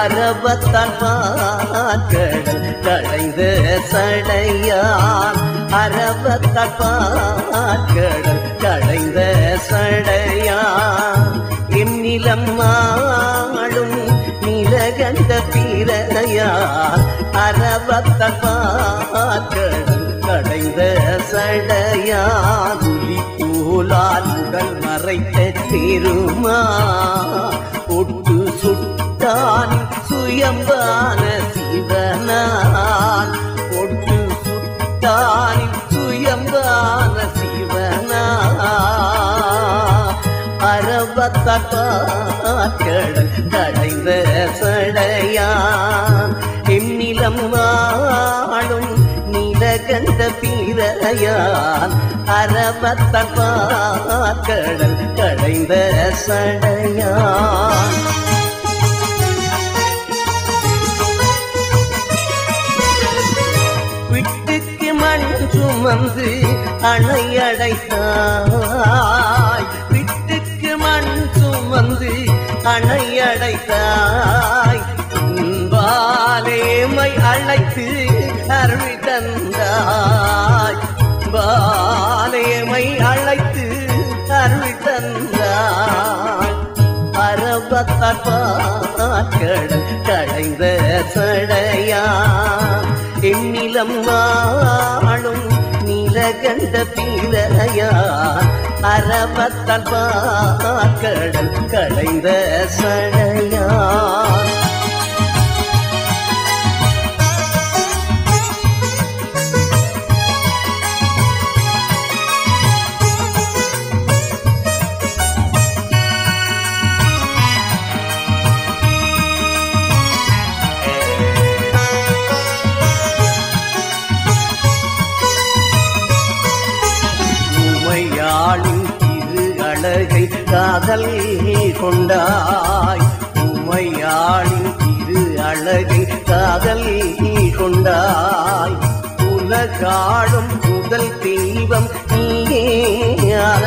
அரவத்தான் பாக்கடல் கடைந்த சடையான். அரவத்தான் பாக்கடல் கடைந்த சடையான். எம்நிலம் ஆளும் நிலகண்ட பிறையான் அரவத்தான் பாக்கடல் கடைந்த சடையான். போலால் உடல் மறைத்த திருமா. ஒட்டு தானே சுயம்பான சிவனான். ஒட்டு சுட்டான் சுயம்பான சிவனான். அறவத்தடல் கடைந்த சடையான். எம்நிலம் வாழும் நீலகண்ட பீரையான். அறவத்தடல் கடைந்த சடையான். அணையடைத்தாய். விட்டுக்கு மண் சுமந்து அணையடைத்தாய். பாலேமை அழைத்து அருள் தந்தாய். பாலேமை அழைத்து அருள் தந்தாய். அரவத்தடல் கடைந்த சடையா. எண்ணிலம் வாழும் நீலகண்ட பீரையா அரவத்தல் பாக்கடல் களைந்த சடையா? காதல் கொண்டாய். உம்மையாளின் திரு அழகை காதல் கொண்டாய். உலகாடும் முதல் தெய்வம் நீயானாய்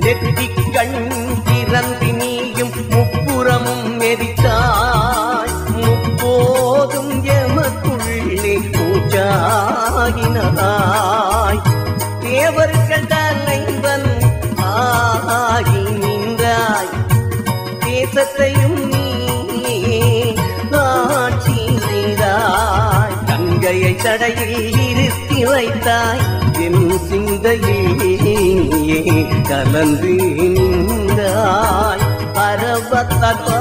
நெற்றி கண் திறந்து நீயும் முப்புறமும் மெதித்தாய். முப்போதும் எமக்குள்ளே பூஜாகினாய் தேவர்கள் தேசத்தையும் நீ ஆட்சி செய்தாய். கங்கையை தடையில் இருத்தி வைத்தாய். என் சிந்தையிலே கலந்து நின்றாய். பரவத்தடல்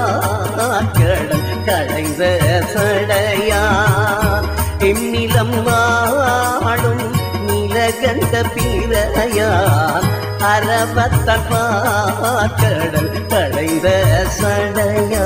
கடைந்த சடையா எம்நிலம் வாழும் நிலகண்ட நீலகண்ட பீரையான் அரவத்தடல் கடைந்த சடையா.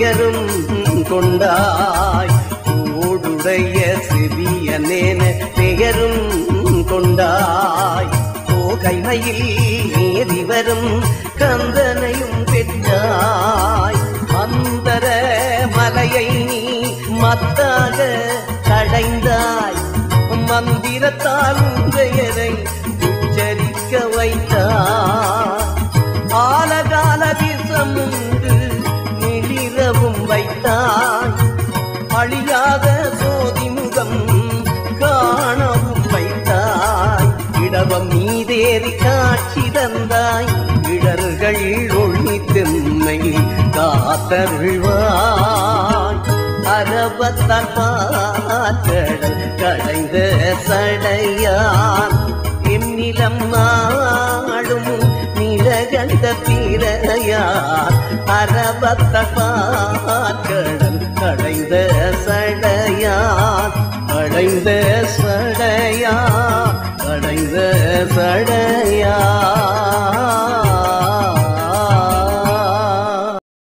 பெயரும் கொண்டாய். ஓடுடைய செவியனேன பெயரும் கொண்டாய். கைமையில் ஏறி வரும் கந்தனையும் பெற்றாய். அந்தர மலையை நீ மத்தாக கடைந்தாய். மந்திரத்தால் பெயரை உச்சரிக்க வைத்தாய். ஆலகால விஷமுண்டு அழியாத சோதி முகம் காணவும் வைத்தாய். இடவம் மீதேறி காட்சி தந்தாய். இடர்கள் ஒளி தென்னை காத்தருள்வாய். அரவத்தான் பாற்றடல் கடைந்த சடையான். என்னிலம் ஆளும் நிலகண்ட பிறையார். அரவத்த கடைந்த சடையா? கடைந்த சடை